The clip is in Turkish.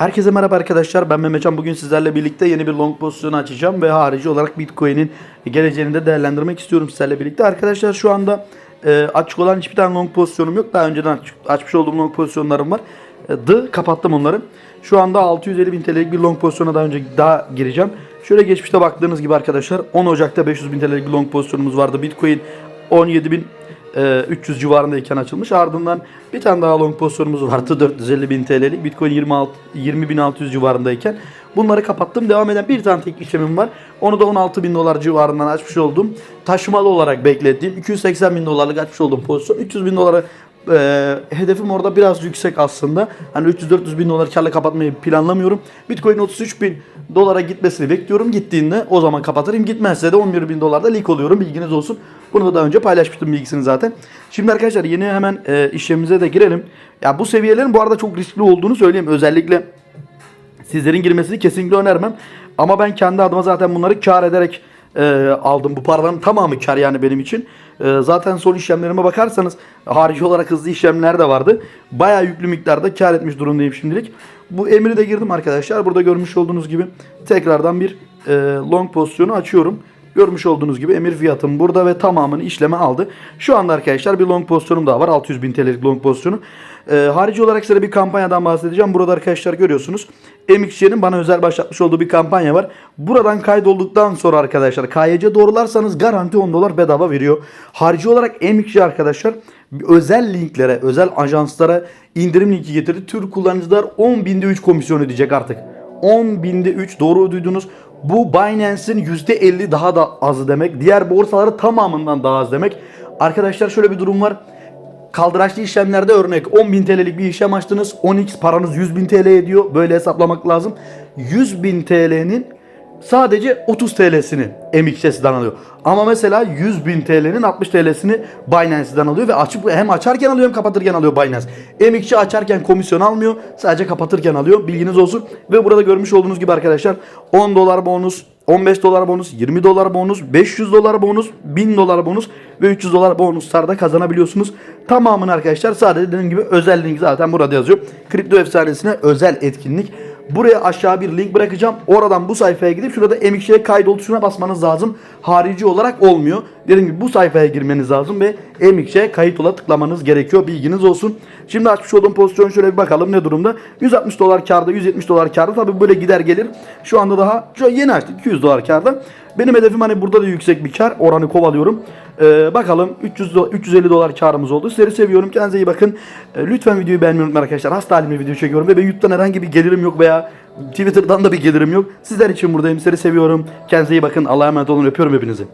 Herkese merhaba arkadaşlar. Ben Mehmetcan. Bugün sizlerle birlikte yeni bir long pozisyonu açacağım ve harici olarak Bitcoin'in geleceğini de değerlendirmek istiyorum sizlerle birlikte. Arkadaşlar şu anda e, açık olan hiçbir tane long pozisyonum yok. Daha önceden aç- açmış olduğum long pozisyonlarım var. E, dı kapattım onları. Şu anda 650 bin TL'lik bir long pozisyona daha önce daha gireceğim. Şöyle geçmişte baktığınız gibi arkadaşlar 10 Ocak'ta 500 bin TL'lik bir long pozisyonumuz vardı. Bitcoin 17 bin e, 300 civarındayken açılmış. Ardından bir tane daha long pozisyonumuz vardı 450 bin TL'lik. Bitcoin 26 20.600 civarındayken. Bunları kapattım. Devam eden bir tane tek işlemim var. Onu da 16 bin dolar civarından açmış oldum. Taşımalı olarak beklettiğim 280 bin dolarlık açmış olduğum pozisyon. 300 bin dolara e, hedefim orada biraz yüksek aslında. Hani 300-400 bin dolar karla kapatmayı planlamıyorum. Bitcoin 33 bin dolara gitmesini bekliyorum. Gittiğinde o zaman kapatırım. Gitmezse de 11 bin dolarda leak oluyorum. Bilginiz olsun. Bunu da daha önce paylaşmıştım bilgisini zaten. Şimdi arkadaşlar yeni hemen e, işlemimize de girelim. Ya bu seviyelerin bu arada çok riskli olduğunu söyleyeyim. Özellikle sizlerin girmesini kesinlikle önermem. Ama ben kendi adıma zaten bunları kar ederek e, aldım. Bu paraların tamamı kar yani benim için. E, zaten son işlemlerime bakarsanız harici olarak hızlı işlemler de vardı. Bayağı yüklü miktarda kar etmiş durumdayım şimdilik. Bu emri de girdim arkadaşlar. Burada görmüş olduğunuz gibi tekrardan bir e, long pozisyonu açıyorum. Görmüş olduğunuz gibi emir fiyatım burada ve tamamını işleme aldı. Şu anda arkadaşlar bir long pozisyonum daha var. 600 bin TL'lik long pozisyonu. Ee, harici olarak size bir kampanyadan bahsedeceğim. Burada arkadaşlar görüyorsunuz. MXC'nin bana özel başlatmış olduğu bir kampanya var. Buradan kaydolduktan sonra arkadaşlar KYC doğrularsanız garanti 10 dolar bedava veriyor. Harici olarak MXC arkadaşlar özel linklere, özel ajanslara indirim linki getirdi. Tür kullanıcılar 10 binde 3 komisyon ödeyecek artık. 10 binde 3 doğru duydunuz. Bu Binance'in %50 daha da azı demek. Diğer borsaları tamamından daha az demek. Arkadaşlar şöyle bir durum var. Kaldıraçlı işlemlerde örnek 10.000 TL'lik bir işlem açtınız. 10x paranız 100.000 TL ediyor. Böyle hesaplamak lazım. 100.000 TL'nin sadece 30 TL'sini MXS'den alıyor. Ama mesela 100.000 TL'nin 60 TL'sini Binance'den alıyor ve açıp hem açarken alıyor hem kapatırken alıyor Binance. MXC açarken komisyon almıyor. Sadece kapatırken alıyor. Bilginiz olsun. Ve burada görmüş olduğunuz gibi arkadaşlar 10 dolar bonus, 15 dolar bonus, 20 dolar bonus, 500 dolar bonus, 1000 dolar bonus ve 300 dolar bonuslarda kazanabiliyorsunuz. Tamamını arkadaşlar sadece dediğim gibi özel zaten burada yazıyor. Kripto efsanesine özel etkinlik. Buraya aşağı bir link bırakacağım. Oradan bu sayfaya gidip şurada MXC'ye kaydol tuşuna basmanız lazım. Harici olarak olmuyor. Dediğim gibi bu sayfaya girmeniz lazım ve MXC'ye kayıt ola tıklamanız gerekiyor. Bilginiz olsun. Şimdi açmış olduğum pozisyon şöyle bir bakalım ne durumda. 160 dolar karda, 170 dolar karda. Tabii böyle gider gelir. Şu anda daha şu yeni açtık 200 dolar karda. Benim hedefim hani burada da yüksek bir kar oranı kovalıyorum. Ee, bakalım 300 do- 350 dolar karımız oldu. Sizleri seviyorum. Kendinize iyi bakın. Ee, lütfen videoyu beğenmeyi unutmayın arkadaşlar. Hasta halimle video çekiyorum ve ben YouTube'dan herhangi bir gelirim yok veya Twitter'dan da bir gelirim yok. Sizler için buradayım. Sizleri seviyorum. Kendinize iyi bakın. Allah'a emanet olun. Öpüyorum hepinizi.